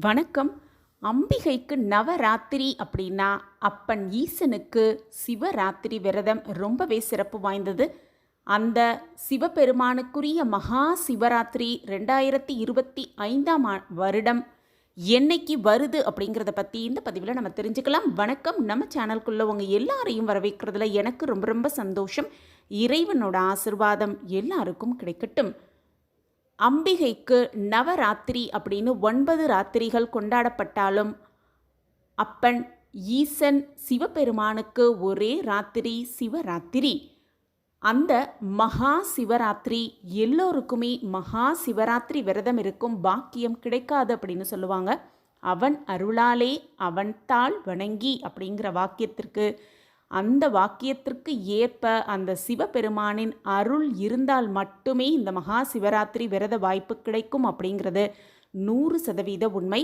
வணக்கம். அம்பிகைக்கு நவராத்திரி அப்படின்னா அப்பன் ஈசனுக்கு சிவராத்திரி விரதம் ரொம்பவே சிறப்பு வாய்ந்தது. அந்த சிவபெருமானுக்குரிய மகா சிவராத்திரி ரெண்டாயிரத்தி இருபத்தி ஐந்தாம் ஆ- வருடம் என்னைக்கு வருது அப்படிங்கிறத பற்றி இந்த பதிவில் நம்ம தெரிஞ்சுக்கலாம். வணக்கம். நம்ம சேனல்குள்ளே உங்கள் எல்லாரையும் வரவேற்கிறதுல எனக்கு ரொம்ப ரொம்ப சந்தோஷம். இறைவனோட ஆசிர்வாதம் எல்லாருக்கும் கிடைக்கட்டும். அம்பிகைக்கு நவராத்திரி அப்படின்னு ஒன்பது ராத்திரிகள் கொண்டாடப்பட்டாலும் அப்பன் ஈசன் சிவபெருமானுக்கு ஒரே ராத்திரி சிவராத்திரி. அந்த மகா சிவராத்திரி எல்லோருக்குமே மகா சிவராத்திரி விரதம் இருக்கும் பாக்கியம் கிடைக்காது அப்படின்னு சொல்லுவாங்க. அவன் அருளாலே அவன் தாள் வணங்கி அப்படிங்கிற வாக்கியத்திற்கு அந்த வாக்கியத்திற்கு ஏற்ப அந்த சிவபெருமானின் அருள் இருந்தால் மட்டுமே இந்த மகா சிவராத்திரி விரத வாய்ப்பு கிடைக்கும் அப்படிங்கிறது நூறு சதவீத உண்மை.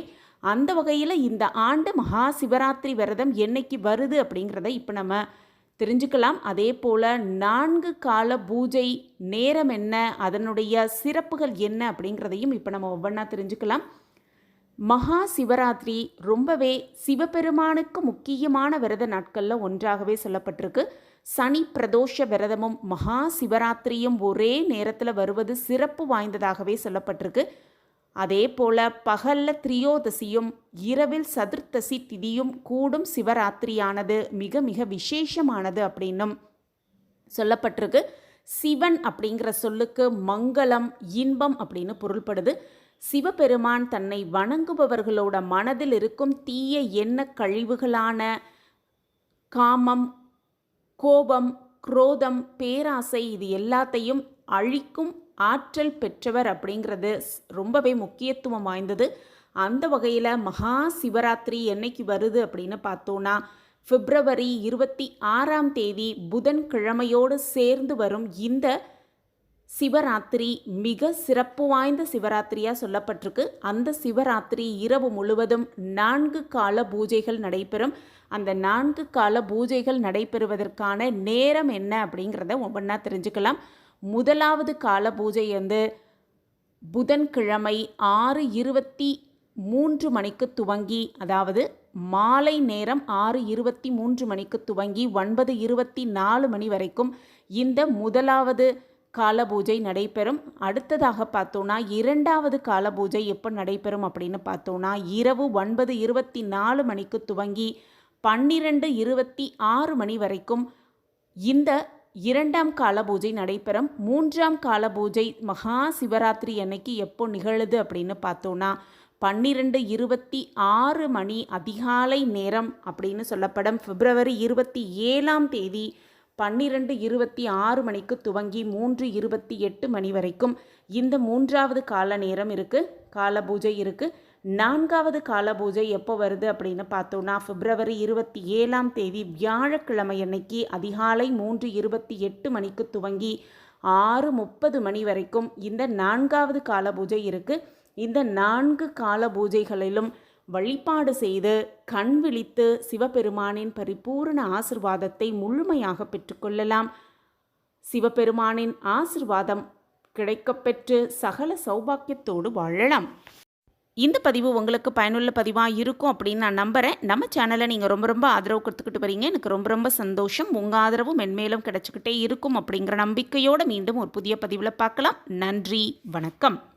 அந்த வகையில் இந்த ஆண்டு மகா சிவராத்திரி விரதம் என்னைக்கு வருது அப்படிங்கிறத இப்போ நம்ம தெரிஞ்சுக்கலாம். அதே போல் நான்கு கால பூஜை நேரம் என்ன அதனுடைய சிறப்புகள் என்ன அப்படிங்கிறதையும் இப்போ நம்ம ஒவ்வொன்றா தெரிஞ்சுக்கலாம். மகா சிவராத்திரி ரொம்பவே சிவபெருமானுக்கு முக்கியமான விரத நாட்களில் ஒன்றாகவே சொல்லப்பட்டிருக்கு. சனி பிரதோஷ விரதமும் மகா சிவராத்திரியும் ஒரே நேரத்தில் வருவது சிறப்பு வாய்ந்ததாகவே சொல்லப்பட்டிருக்கு. அதே போல பகல்ல திரியோதசியும் இரவில் சதுர்த்தசி திதியும் கூடும் சிவராத்திரியானது மிக மிக விசேஷமானது அப்படின்னும் சொல்லப்பட்டிருக்கு. சிவன் அப்படிங்கிற சொல்லுக்கு மங்களம் இன்பம் அப்படின்னு பொருள்படுது. சிவபெருமான் தன்னை வணங்குபவர்களோட மனதில் இருக்கும் தீய எண்ண கழிவுகளான காமம் கோபம் குரோதம் பேராசை இது எல்லாத்தையும் அழிக்கும் ஆற்றல் பெற்றவர் அப்படிங்கிறது ரொம்பவே முக்கியத்துவம் வாய்ந்தது. அந்த வகையில் மகா சிவராத்திரி என்னைக்கு வருது அப்படின்னு பார்த்தோன்னா பிப்ரவரி இருபத்தி ஆறாம் தேதி புதன்கிழமையோடு சேர்ந்து வரும் இந்த சிவராத்திரி மிக சிறப்பு வாய்ந்த சிவராத்திரியாக சொல்லப்பட்டிருக்கு. அந்த சிவராத்திரி இரவு முழுவதும் நான்கு கால பூஜைகள் நடைபெறும். அந்த நான்கு கால பூஜைகள் நடைபெறுவதற்கான நேரம் என்ன அப்படிங்கிறத ஒவ்வொன்றா தெரிஞ்சுக்கலாம். முதலாவது கால பூஜை வந்து புதன்கிழமை ஆறு இருபத்தி மூன்று மணிக்கு துவங்கி அதாவது மாலை நேரம் ஆறு இருபத்தி மூன்று மணிக்கு துவங்கி ஒன்பது இருபத்தி நாலு மணி வரைக்கும் இந்த முதலாவது கால பூஜை நடைபெறும். அடுத்ததாக பார்த்தோன்னா இரண்டாவது கால பூஜை எப்போ நடைபெறும் அப்படின்னு பார்த்தோன்னா இரவு ஒன்பது இருபத்தி நாலு மணிக்கு துவங்கி பன்னிரெண்டு இருபத்தி ஆறு மணி வரைக்கும் இந்த இரண்டாம் கால பூஜை நடைபெறும். மூன்றாம் கால பூஜை மகா சிவராத்திரி அன்னைக்கு எப்போ நிகழுது அப்படின்னு பார்த்தோன்னா பன்னிரெண்டு இருபத்தி ஆறு மணி அதிகாலை நேரம் அப்படின்னு சொல்லப்படும். பிப்ரவரி இருபத்தி ஏழாம் தேதி பன்னிரெண்டு இருபத்தி ஆறு மணிக்கு துவங்கி மூன்று இருபத்தி எட்டு மணி வரைக்கும் இந்த மூன்றாவது கால நேரம் இருக்குது கால பூஜை இருக்குது நான்காவது கால பூஜை எப்போ வருது அப்படின்னு பார்த்தோன்னா பிப்ரவரி இருபத்தி ஏழாம் தேதி வியாழக்கிழமை அன்னைக்கு அதிகாலை மூன்று இருபத்தி எட்டு மணிக்கு துவங்கி ஆறு முப்பது மணி வரைக்கும் இந்த நான்காவது கால பூஜை இருக்குது இந்த நான்கு கால பூஜைகளிலும் வழிபாடு செய்து கண் விழித்து சிவபெருமானின் பரிபூரண ஆசிர்வாதத்தை முழுமையாக பெற்றுக்கொள்ளலாம். சிவபெருமானின் ஆசிர்வாதம் கிடைக்கப்பெற்று சகல சௌபாக்கியத்தோடு வாழலாம். இந்த பதிவு உங்களுக்கு பயனுள்ள பதிவாக இருக்கும் அப்படின்னு நான் நம்புகிறேன் நம்ம சேனலை நீங்கள் ரொம்ப ரொம்ப ஆதரவு கொடுத்துக்கிட்டு வரீங்க எனக்கு ரொம்ப ரொம்ப சந்தோஷம். உங்கள் ஆதரவும் மென்மேலும் கிடச்சிக்கிட்டே இருக்கும் அப்படிங்கிற நம்பிக்கையோடு மீண்டும் ஒரு புதிய பதிவில் பார்க்கலாம். நன்றி. வணக்கம்.